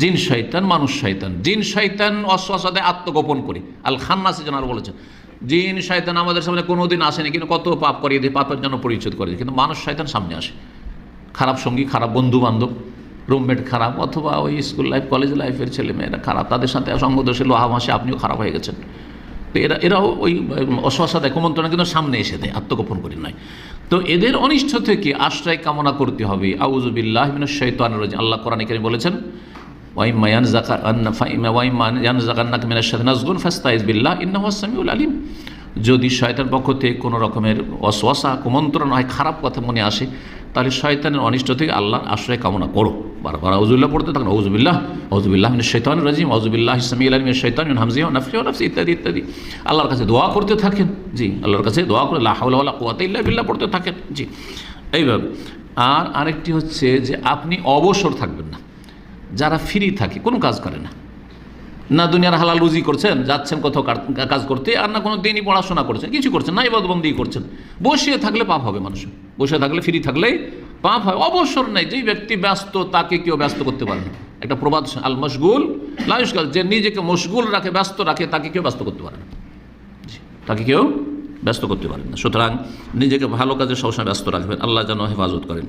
জিন শৈতান মানুষ শৈতান জিন শৈতান অশ্বাসাদে আত্মগোপন করি। আল খান্নাসি যেন আরও বলেছেন, জিন শয়তান আমাদের সামনে কোনোদিন আসেনি, কিন্তু কত পাপ করিয়ে দিয়ে পাপের জন্য পরিচ্ছেদ করে কিন্তু মানুষ শয়তান সামনে আসে। খারাপ সঙ্গী, খারাপ বন্ধু বান্ধব রুমমেট খারাপ, অথবা ওই স্কুল লাইফ, কলেজ লাইফের ছেলে মেয়েরা খারাপ, তাদের সাথে সঙ্গদোষে লোহা মাসে আপনিও খারাপ হয়ে গেছেন। তো এরা, এরাও ওই অশ্বাসাদায় কুমন্ত্রণা, কিন্তু সামনে এসে দেয়, আত্মগোপন করি নয় তো এদের অনিষ্ট থেকে আশ্রয় কামনা করতে হবে। আউজুবিল্লাহ শৈতান আল্লাহ কোরআন এখানে বলেছেন ওয়াইমা আন্না ফাইমা ওয়াইমা ইয়ানজাকান্নাকা মিনাশ শাইতানির নাজগুন ফাস্তাইজ বিল্লাহ ইন্নাহু আস-সামিউল আলিম যদি শয়তান পক্ষ থেকে কোনো রকমের অশ্বাসা, কুমন্ত্রণ, হয় খারাপ কথা মনে আসে, তাহলে শয়তানের অনিষ্ট থেকে আল্লাহ আশ্রয় কামনা করো। বারবার আউজুবিল্লাহ পড়তে থাকুন আউজুবিল্লাহ আউজুবিল্লাহ শাইতানির রাজিম আউজুবিল্লাহ সামিউল আলিম শৈতান নাফসিহি ওয়া নাফসি ইত্যাদি ইত্যাদি। আল্লাহর কাছে দোয়া করতে থাকেন। জি, আল্লাহর কাছে দোয়া করে, লা হাওলা ওয়ালা কুওয়াতা ইল্লা বিল্লাহ পড়তে থাকেন। জি, এইভাবে। আর আরেকটি হচ্ছে যে আপনি অবসর থাকবেন না। যারা ফ্রি থাকে, কোনো কাজ করে না। না দুনিয়ার হালাল রুজি করছেন, যাচ্ছেন কোথাও কাজ করতে, আর না কোনো দিনই পড়াশোনা করছেন, কিছু করছেন না এবাদবন্দি করছেন। বসে থাকলে পাপ হবে মানুষ বসে থাকলে, ফ্রি থাকলেই পাপ হয়। অবসর নেই, যেই ব্যক্তি ব্যস্ত, তাকে কেউ ব্যস্ত করতে পারে না। একটা প্রবাদ আল মশগুল লায়ুসকাল যে নিজেকে মশগুল রাখে, ব্যস্ত রাখে, তাকে কেউ ব্যস্ত করতে পারে না। তাকে কেউ ব্যস্ত করতে পারেন না। সুতরাং নিজেকে ভালো কাজে সবসময় ব্যস্ত রাখবেন। আল্লাহ যেন হেফাজত করেন।